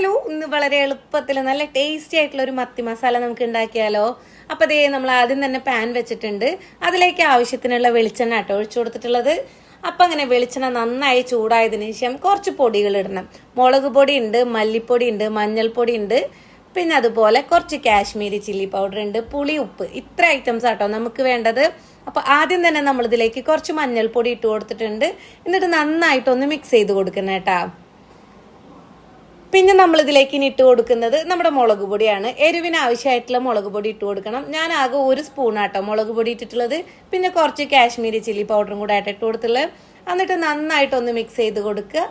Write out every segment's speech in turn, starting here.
Hello ഇന്ന് വളരെ എളുപ്പത്തിൽ നല്ല ടേസ്റ്റി ആയിട്ടുള്ള ഒരു മത്തി മസാല നമുക്ക് ഉണ്ടാക്കിയാലോ? അപ്പോൾ അതേ നമ്മൾ ആദ്യം തന്നെ പാൻ വെച്ചിട്ടുണ്ട്. അതിലേക്ക് ആവശ്യത്തിനുള്ള വെളിച്ചെണ്ണ കേട്ടോ ഒഴിച്ചു കൊടുത്തിട്ടുള്ളത്. അപ്പം അങ്ങനെ വെളിച്ചെണ്ണ നന്നായി ചൂടായതിനു ശേഷം കുറച്ച് പൊടികൾ ഇടണം. മുളക് പൊടി ഉണ്ട് മല്ലിപ്പൊടി ഉണ്ട് മഞ്ഞൾപ്പൊടി ഉണ്ട്. പിന്നെ അതുപോലെ കുറച്ച് കാശ്മീരി ചില്ലി പൗഡർ ഉണ്ട് പുളി ഉപ്പ്. ഇത്ര ഐറ്റംസ് ആട്ടോ നമുക്ക് വേണ്ടത്. അപ്പോൾ ആദ്യം തന്നെ നമ്മളിതിലേക്ക് കുറച്ച് മഞ്ഞൾപ്പൊടി ഇട്ട് കൊടുത്തിട്ടുണ്ട്. എന്നിട്ട് നന്നായിട്ടൊന്ന് മിക്സ് ചെയ്ത് കൊടുക്കണം കേട്ടോ. പിന്നെ നമ്മളിതിലേക്ക് ഇനി ഇട്ട് കൊടുക്കുന്നത് നമ്മുടെ മുളക് പൊടിയാണ്. എരിവിന് ആവശ്യമായിട്ടുള്ള മുളക് പൊടി ഇട്ട് കൊടുക്കണം. ഞാൻ ആകെ ഒരു സ്പൂണാട്ടോ മുളക് പൊടി ഇട്ടിട്ടുള്ളത്. പിന്നെ കുറച്ച് കാശ്മീരി ചില്ലി പൗഡറും കൂടെ ആയിട്ട് ഇട്ട് കൊടുത്തുള്ളത്. എന്നിട്ട് നന്നായിട്ടൊന്ന് മിക്സ് ചെയ്ത് കൊടുക്കുക.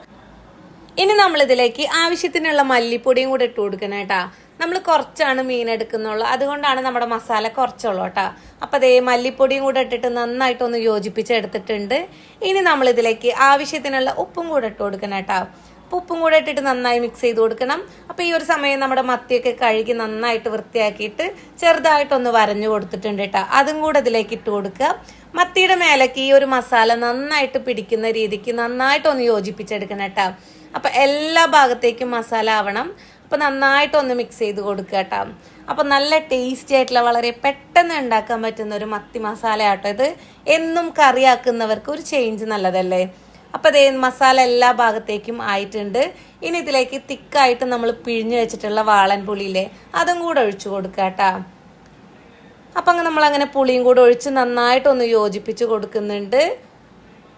ഇനി നമ്മളിതിലേക്ക് ആവശ്യത്തിനുള്ള മല്ലിപ്പൊടിയും കൂടെ ഇട്ട് കൊടുക്കണം കേട്ടാ. നമ്മൾ കുറച്ചാണ് മീൻ എടുക്കുന്നുള്ളൂ. അതുകൊണ്ടാണ് നമ്മുടെ മസാല കുറച്ചുള്ളൂ കേട്ടാ. അപ്പം അതേ മല്ലിപ്പൊടിയും കൂടെ ഇട്ടിട്ട് നന്നായിട്ടൊന്ന് യോജിപ്പിച്ചെടുത്തിട്ടുണ്ട്. ഇനി നമ്മളിതിലേക്ക് ആവശ്യത്തിനുള്ള ഉപ്പും കൂടെ ഇട്ട് കൊടുക്കണം കേട്ടാ. അപ്പോൾ ഉപ്പും കൂടെ ഇട്ടിട്ട് നന്നായി മിക്സ് ചെയ്ത് കൊടുക്കണം. അപ്പോൾ ഈ ഒരു സമയം നമ്മുടെ മത്തിയൊക്കെ കഴുകി നന്നായിട്ട് വൃത്തിയാക്കിയിട്ട് ചെറുതായിട്ടൊന്ന് വരഞ്ഞു കൊടുത്തിട്ടുണ്ട് കേട്ടോ അതും കൂടെ ഇതിലേക്ക് ഇട്ട് കൊടുക്കുക. മത്തിയുടെ മേലേക്ക് ഈ ഒരു മസാല നന്നായിട്ട് പിടിക്കുന്ന രീതിക്ക് നന്നായിട്ടൊന്ന് യോജിപ്പിച്ചെടുക്കണം കേട്ടോ അപ്പം എല്ലാ ഭാഗത്തേക്കും മസാല ആവണം. അപ്പം നന്നായിട്ടൊന്ന് മിക്സ് ചെയ്ത് കൊടുക്കുക കേട്ടോ അപ്പം നല്ല ടേസ്റ്റി ആയിട്ടുള്ള വളരെ പെട്ടെന്ന് ഉണ്ടാക്കാൻ പറ്റുന്ന ഒരു മത്തി മസാല ആട്ടോ ഇത്. എന്നും കറിയാക്കുന്നവർക്ക് ഒരു ചേഞ്ച് നല്ലതല്ലേ? അപ്പോൾ ദേ മസാല എല്ലാ ഭാഗത്തേക്കും ആയിട്ടുണ്ട്. ഇനി ഇതിലേക്ക് തിക്കായിട്ട് നമ്മൾ പിഴിഞ്ഞു വെച്ചിട്ടുള്ള വാളൻ പുളിയില്ലേ അതും കൂടെ ഒഴിച്ചു കൊടുക്കുക കേട്ടോ. അപ്പം അങ്ങ് നമ്മളങ്ങനെ പുളിയും കൂടെ ഒഴിച്ച് നന്നായിട്ടൊന്ന് യോജിപ്പിച്ച് കൊടുക്കുന്നുണ്ട്.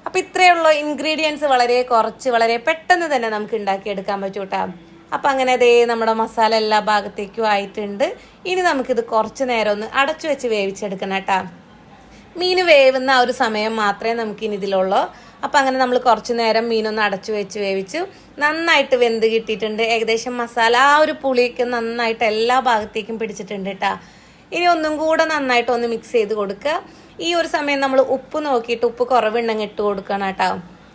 അപ്പം ഇത്രയുള്ള ഇൻഗ്രീഡിയൻസ് വളരെ കുറച്ച് വളരെ പെട്ടെന്ന് തന്നെ നമുക്ക് ഉണ്ടാക്കിയെടുക്കാൻ പറ്റും കേട്ടോ. അപ്പം അങ്ങനെ ദേ നമ്മുടെ മസാല എല്ലാ ഭാഗത്തേക്കും ആയിട്ടുണ്ട്. ഇനി നമുക്കിത് കുറച്ച് നേരം ഒന്ന് അടച്ചു വെച്ച് വേവിച്ചെടുക്കണം കേട്ടോ. മീൻ വേവുന്ന ആ ഒരു സമയം മാത്രമേ നമുക്ക് ഇനി ഇതിലുള്ളൂ. അപ്പം അങ്ങനെ നമ്മൾ കുറച്ച് നേരം മീനൊന്ന് അടച്ചു വെച്ച് വേവിച്ചു. നന്നായിട്ട് വെന്ത് കിട്ടിയിട്ടുണ്ട്. ഏകദേശം മസാല ആ ഒരു പുളിയൊക്കെ നന്നായിട്ട് എല്ലാ ഭാഗത്തേക്കും പിടിച്ചിട്ടുണ്ട് കേട്ടോ ഇനി ഒന്നും കൂടെ നന്നായിട്ട് ഒന്ന് മിക്സ് ചെയ്ത് കൊടുക്കുക. ഈ ഒരു സമയം നമ്മൾ ഉപ്പ് നോക്കിയിട്ട് ഉപ്പ് കുറവുണ്ടെങ്കിൽ ഇട്ട് കൊടുക്കണം കേട്ടോ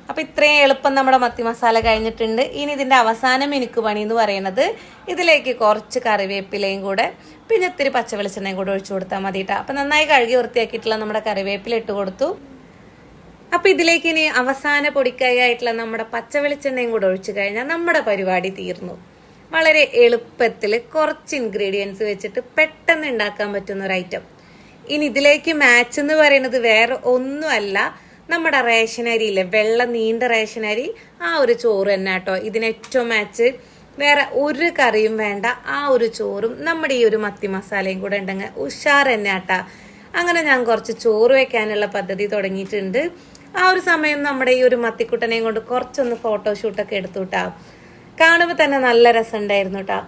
അപ്പം ഇത്രയും എളുപ്പം നമ്മുടെ മത്തി മസാല കഴിഞ്ഞിട്ടുണ്ട്. ഇനി ഇതിന്റെ അവസാനം എനിക്ക് പണി എന്ന് പറയുന്നത് ഇതിലേക്ക് കുറച്ച് കറിവേപ്പിലയും കൂടെ പിന്നെ ഇത്തിരി പച്ചവെളിച്ചെണ്ണയും കൂടെ ഒഴിച്ചു കൊടുത്താൽ മതി കേട്ടോ അപ്പം നന്നായി കഴുകി വൃത്തിയാക്കിയിട്ടുള്ള നമ്മുടെ കറിവേപ്പില ഇട്ട് കൊടുത്തു. അപ്പം ഇതിലേക്ക് ഇനി അവസാന പൊടിക്കൈ ആയിട്ടുള്ള നമ്മുടെ പച്ച വെളിച്ചെണ്ണയും കൂടെ ഒഴിച്ചു കഴിഞ്ഞാൽ നമ്മുടെ പരിപാടി തീർന്നു. വളരെ എളുപ്പത്തിൽ കുറച്ച് ഇൻഗ്രീഡിയൻസ് വെച്ചിട്ട് പെട്ടെന്ന് ഉണ്ടാക്കാൻ പറ്റുന്ന ഒരു ഐറ്റം ഇനി ഇതിലേക്ക് മാച്ച് എന്ന് പറയുന്നത് വേറെ ഒന്നുമല്ല. നമ്മുടെ റേഷൻ അരിയില്ലേ വെള്ള നീണ്ട റേഷൻ അരി ആ ഒരു ചോറ് തന്നെ കേട്ടോ. ഇതിന് ഏറ്റവും മാച്ച് വേറെ ഒരു കറിയും വേണ്ട ആ ഒരു ചോറും നമ്മുടെ ഈ ഒരു മത്തി മസാലയും കൂടെ ഉണ്ടെങ്കിൽ ഉഷാർ തന്നെ ആട്ടാ. അങ്ങനെ ഞാൻ കുറച്ച് ചോറ് വെക്കാനുള്ള പദ്ധതി തുടങ്ങിയിട്ടുണ്ട്. ആ ഒരു സമയം നമ്മുടെ ഈ ഒരു മത്തിക്കുട്ടനെയും കൊണ്ട് കുറച്ചൊന്ന് ഫോട്ടോഷൂട്ടൊക്കെ എടുത്തു കേട്ടാ കാണുമ്പോൾ തന്നെ നല്ല രസമുണ്ടായിരുന്നു കേട്ടോ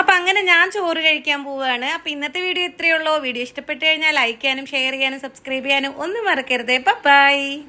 അപ്പം അങ്ങനെ ഞാൻ ചോറ് കഴിക്കാൻ പോവുകയാണ് അപ്പം ഇന്നത്തെ വീഡിയോ ഇത്രയേ ഉള്ളൂ. വീഡിയോ ഇഷ്ടപ്പെട്ടു കഴിഞ്ഞാൽ ലൈക്ക് ചെയ്യാനും ഷെയർ ചെയ്യാനും സബ്സ്ക്രൈബ് ചെയ്യാനും ഒന്നും മറക്കരുതേ. ബൈ